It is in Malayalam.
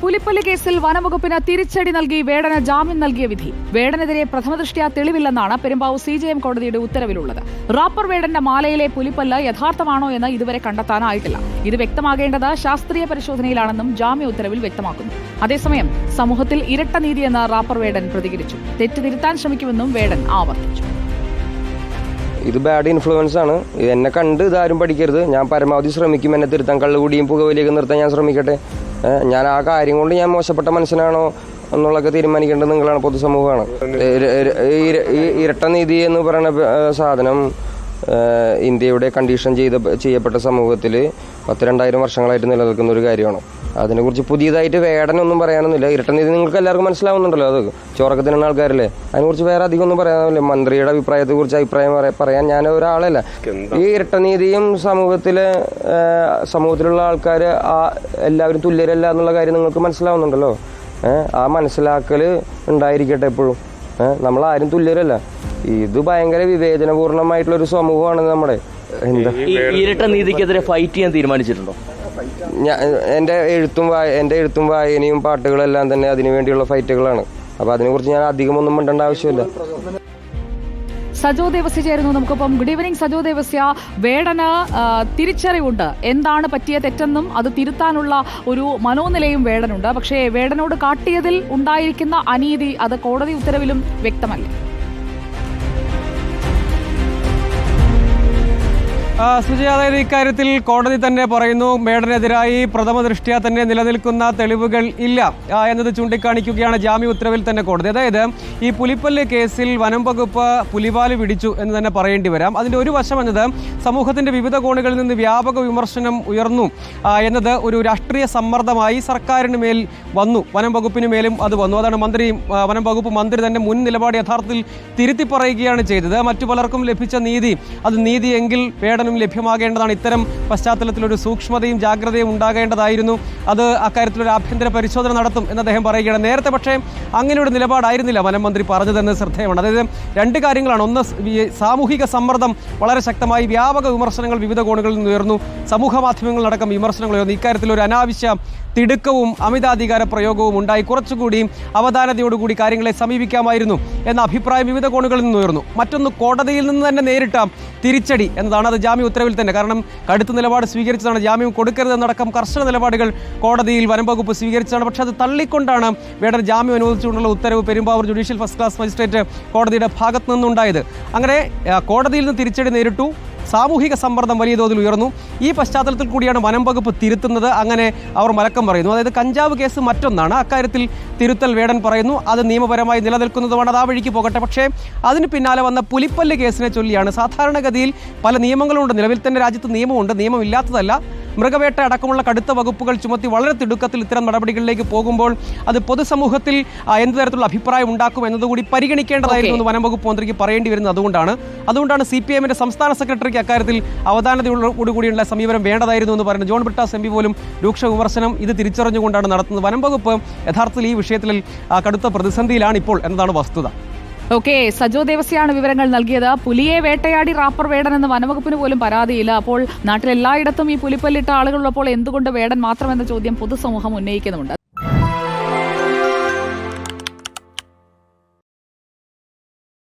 പുലിപ്പല്ലി കേസിൽ വനംവകുപ്പിന് തിരിച്ചടി നൽകി വേടന ജാമ്യം നൽകിയ വിധി. വേടനെതിരെ പ്രഥമദൃഷ്ട്യാ തെളിവില്ലെന്നാണ് പെരുമ്പാവൂർ സി ജെ എം കോടതിയുടെ ഉത്തരവിലുള്ളത്. റാപ്പർ വേടന്റെ മാലയിലെ പുലിപ്പല്ല് യഥാർത്ഥമാണോ എന്ന് ഇതുവരെ കണ്ടെത്താനായിട്ടില്ല. ഇത് വ്യക്തമാകേണ്ടത് ശാസ്ത്രീയ പരിശോധനയിലാണെന്നും ജാമ്യ ഉത്തരവിൽ വ്യക്തമാക്കുന്നു. അതേസമയം സമൂഹത്തിൽ ഇരട്ട നീതിയെന്ന് റാപ്പർ വേടൻ പ്രതികരിച്ചു. തെറ്റ് തിരുത്താൻ ശ്രമിക്കുമെന്നും വേടൻ ആവർത്തിച്ചു. ഇത് ബാഡ് ഇൻഫ്ലുവൻസ് ആണ്. എന്നെ കണ്ട് ഇതാരും പഠിക്കരുത്. ഞാൻ പരമാവധി ശ്രമിക്കും. എന്നെ തിരുത്താൻ കള്ളുകൂടിയും പുകവലിയൊക്കെ നിർത്താൻ ഞാൻ ശ്രമിക്കട്ടെ. ഞാൻ ആ കാര്യം കൊണ്ട് ഞാൻ മോശപ്പെട്ട മനുഷ്യനാണോ എന്നുള്ളതൊക്കെ തീരുമാനിക്കേണ്ടത് നിങ്ങളാണ് പൊതുസമൂഹമാണ്. ഈ ഇരട്ട നീതി എന്ന് പറയുന്ന സാധനം ഇന്ത്യയുടെ കണ്ടീഷൻ ചെയ്ത ചെയ്യപ്പെട്ട സമൂഹത്തിൽ പത്ത് രണ്ടായിരം വർഷങ്ങളായിട്ട് നിലനിൽക്കുന്ന ഒരു കാര്യമാണ്. അതിനെക്കുറിച്ച് പുതിയതായിട്ട് വേടനൊന്നും പറയാനൊന്നുമില്ല. ഇരട്ട നീതി നിങ്ങൾക്ക് എല്ലാവർക്കും മനസ്സിലാവുന്നുണ്ടല്ലോ അത്. ചോറക്കത്തിനുള്ള ആൾക്കാരല്ലേ? അതിനെക്കുറിച്ച് വേറെ അധികം ഒന്നും പറയാനില്ല മന്ത്രിയുടെ അഭിപ്രായത്തെക്കുറിച്ച് അഭിപ്രായം പറ- പറയാൻ ഞാൻ ഒരാളല്ല. ഈ ഇരട്ടനീതിയും സമൂഹത്തിലെ സമൂഹത്തിലുള്ള ആൾക്കാർ ആ എല്ലാവരും തുല്യരല്ല എന്നുള്ള കാര്യം നിങ്ങൾക്ക് മനസ്സിലാവുന്നുണ്ടല്ലോ. ഏഹ് ആ മനസ്സിലാക്കൽ ഉണ്ടായിരിക്കട്ടെ എപ്പോഴും. നമ്മൾ ആരും തുല്യരല്ല. ഇത് ഭയങ്കര വിവേചനപൂർണമായിട്ടുള്ള ഒരു സമൂഹമാണ് നമ്മുടെ. എന്താ? ഈ ഇരട്ട നീതിക്കെതിരെ ഫൈറ്റ് ചെയ്യാൻ തീരുമാനിച്ചിട്ടുണ്ടോ? ഞാൻ എന്റെ എഴുത്തും വായ എന്റെ എഴുത്തും വായനയും പാട്ടുകളെല്ലാം തന്നെ അതിനു വേണ്ടിയുള്ള ഫൈറ്റുകളാണ്. അപ്പോൾ അതിനെക്കുറിച്ച് ഞാൻ അധികമൊന്നും മിണ്ടേണ്ട ആവശ്യമില്ല. സജോ ദേവസ്യ ചേരുന്നു നമുക്കിപ്പം. Good evening Sajo Devasya. വേടന് തിരിച്ചറിവുണ്ട്. എന്താണ് പറ്റിയ തെറ്റെന്നും അത് തിരുത്താനുള്ള ഒരു മനോനിലയും വേടനുണ്ട്. പക്ഷേ വേടനോട് കാട്ടിയതിൽ ഉണ്ടായിരിക്കുന്ന അനീതി അത് കോടതി ഉത്തരവിലും വ്യക്തമല്ലേ. സുജയ അതായത് ഇക്കാര്യത്തിൽ കോടതി തന്നെ പറയുന്നു മേഡനെതിരായി പ്രഥമ ദൃഷ്ട്യാ തന്നെ നിലനിൽക്കുന്ന തെളിവുകൾ ഇല്ല എന്നത് ചൂണ്ടിക്കാണിക്കുകയാണ് ജാമ്യ ഉത്തരവിൽ തന്നെ കോടതി. അതായത് ഈ പുലിപ്പല്ല് കേസിൽ വനം വകുപ്പ് പുലിവാൽ പിടിച്ചു എന്ന് തന്നെ പറയേണ്ടി വരാം. അതിന്റെ ഒരു വശം എന്നത് സമൂഹത്തിന്റെ വിവിധ കോണുകളിൽ നിന്ന് വ്യാപക വിമർശനം ഉയർന്നു എന്നത് ഒരു രാഷ്ട്രീയ സമ്മർദ്ദമായി സർക്കാരിന് മേൽ വന്നു വനം വകുപ്പിന് മേലും അത് വന്നു. അതാണ് മന്ത്രി വനം വകുപ്പ് മന്ത്രി തന്നെ മുൻ നിലപാട് യഥാർത്ഥത്തിൽ തിരുത്തി പറയുകയാണ് ചെയ്തത്. മറ്റു പലർക്കും ലഭിച്ച നീതി അത് നീതിയെങ്കിൽ വേടനും ലഭ്യമാകേണ്ടതാണ്. ഇത്തരം പശ്ചാത്തലത്തിൽ ഒരു സൂക്ഷ്മതയും ജാഗ്രതയും ഉണ്ടാകേണ്ടതായിരുന്നു. അത് അക്കാര്യത്തിൽ ഒരു ആഭ്യന്തര പരിശോധന നടത്തും എന്ന് അദ്ദേഹം പറയുകയാണ്. നേരത്തെ പക്ഷേ അങ്ങനെ ഒരു നിലപാടായിരുന്നില്ല വനം മന്ത്രി പറഞ്ഞതെന്ന് ശ്രദ്ധേയമാണ്. അതായത് രണ്ട് കാര്യങ്ങളാണ്. ഒന്ന് സാമൂഹിക സമ്മർദ്ദം വളരെ ശക്തമായി വ്യാപക വിമർശനങ്ങൾ വിവിധ കോണുകളിൽ നിന്ന് ഉയർന്നു. സമൂഹ മാധ്യമങ്ങളിലടക്കം വിമർശനങ്ങൾ ഉയർന്നു. ഇക്കാര്യത്തിൽ ഒരു അനാവശ്യ തിടുക്കവും അമിതാധികാര പ്രയോഗവും ഉണ്ടായി. കുറച്ചുകൂടി അവധാനതയോടുകൂടി കാര്യങ്ങളെ സമീപിക്കാമായിരുന്നു എന്ന അഭിപ്രായം വിവിധ കോണുകളിൽ നിന്ന് ഉയർന്നു. മറ്റൊന്ന് കോടതിയിൽ നിന്ന് തന്നെ നേരിട്ട തിരിച്ചടി എന്നതാണ്. അത് ജാമ്യ ഉത്തരവിൽ തന്നെ. കാരണം കടുത്ത നിലപാട് സ്വീകരിച്ചതാണ്. ജാമ്യം കൊടുക്കരുതെന്നടക്കം കർശന നിലപാടുകൾ കോടതിയിൽ വനം വകുപ്പ് സ്വീകരിച്ചതാണ്. പക്ഷേ അത് തള്ളിക്കൊണ്ടാണ് വേടൻ ജാമ്യം അനുവദിച്ചുകൊണ്ടുള്ള ഉത്തരവ് Perumbavoor judicial first class magistrate കോടതിയുടെ ഭാഗത്തു നിന്നുണ്ടായത്. അങ്ങനെ കോടതിയിൽ നിന്ന് തിരിച്ചടി നേരിട്ടു. സാമൂഹിക സമ്മർദ്ദം വലിയ തോതിൽ ഉയർന്നു. ഈ പശ്ചാത്തലത്തിൽ കൂടിയാണ് വനം വകുപ്പ് തിരുത്തുന്നത്. അങ്ങനെ അവർ മലക്കം പറയുന്നു. അതായത് കഞ്ചാവ് കേസ് മറ്റൊന്നാണ്. അക്കാര്യത്തിൽ തിരുത്തൽ വേടൻ പറയുന്നു. അത് നിയമപരമായി നിലനിൽക്കുന്നതുമാണ്. അത് ആ വഴിക്ക് പോകട്ടെ. പക്ഷേ അതിന് പിന്നാലെ വന്ന പുലിപ്പല്ല് കേസിനെ ചൊല്ലിയാണ് സാധാരണഗതിയിൽ പല നിയമങ്ങളുണ്ട്. നിലവിൽ തന്നെ രാജ്യത്ത് നിയമമുണ്ട്. നിയമമില്ലാത്തതല്ല. മൃഗവേട്ട അടക്കമുള്ള കടുത്ത വകുപ്പുകൾ ചുമത്തി വളരെ തിടുക്കത്തിൽ ഇത്തരം നടപടികളിലേക്ക് പോകുമ്പോൾ അത് പൊതുസമൂഹത്തിൽ എന്ത് തരത്തിലുള്ള അഭിപ്രായം ഉണ്ടാക്കും എന്നതുകൂടി പരിഗണിക്കേണ്ടതായിരുന്നു എന്ന് വനം വകുപ്പ് മന്ത്രിക്ക് പറയേണ്ടി വരുന്നത് അതുകൊണ്ടാണ്. അതുകൊണ്ടാണ് സി പി എമ്മിന്റെ സംസ്ഥാന സെക്രട്ടറിക്ക് അക്കാര്യത്തിൽ അവധാനതയോടുകൂടിയുള്ള സമീപനം വേണ്ടതായിരുന്നു എന്ന് പറയുന്നത്. ജോൺ ബ്രിട്ടാസ് എം പി പോലും രൂക്ഷ വിമർശനം ഇത് തിരിച്ചറിഞ്ഞുകൊണ്ടാണ് നടത്തുന്നത്. വനം വകുപ്പ് യഥാർത്ഥത്തിൽ ഈ വിഷയത്തിൽ കടുത്ത പ്രതിസന്ധിയിലാണ് ഇപ്പോൾ എന്നതാണ് വസ്തുത. ഓക്കെ സജോ ദേവസ്യാണ് വിവരങ്ങൾ നൽകിയത്. പുലിയെ വേട്ടയാടി റാപ്പർ വേടൻ എന്ന് വനവകുപ്പിന് പോലും പരാതിയില്ല. അപ്പോൾ നാട്ടിലെല്ലായിടത്തും ഈ പുലിപ്പല്ലിട്ട ആളുകളുള്ളപ്പോൾ എന്തുകൊണ്ട് വേടൻ മാത്രമെന്ന ചോദ്യം പൊതുസമൂഹം ഉന്നയിക്കുന്നുണ്ട്.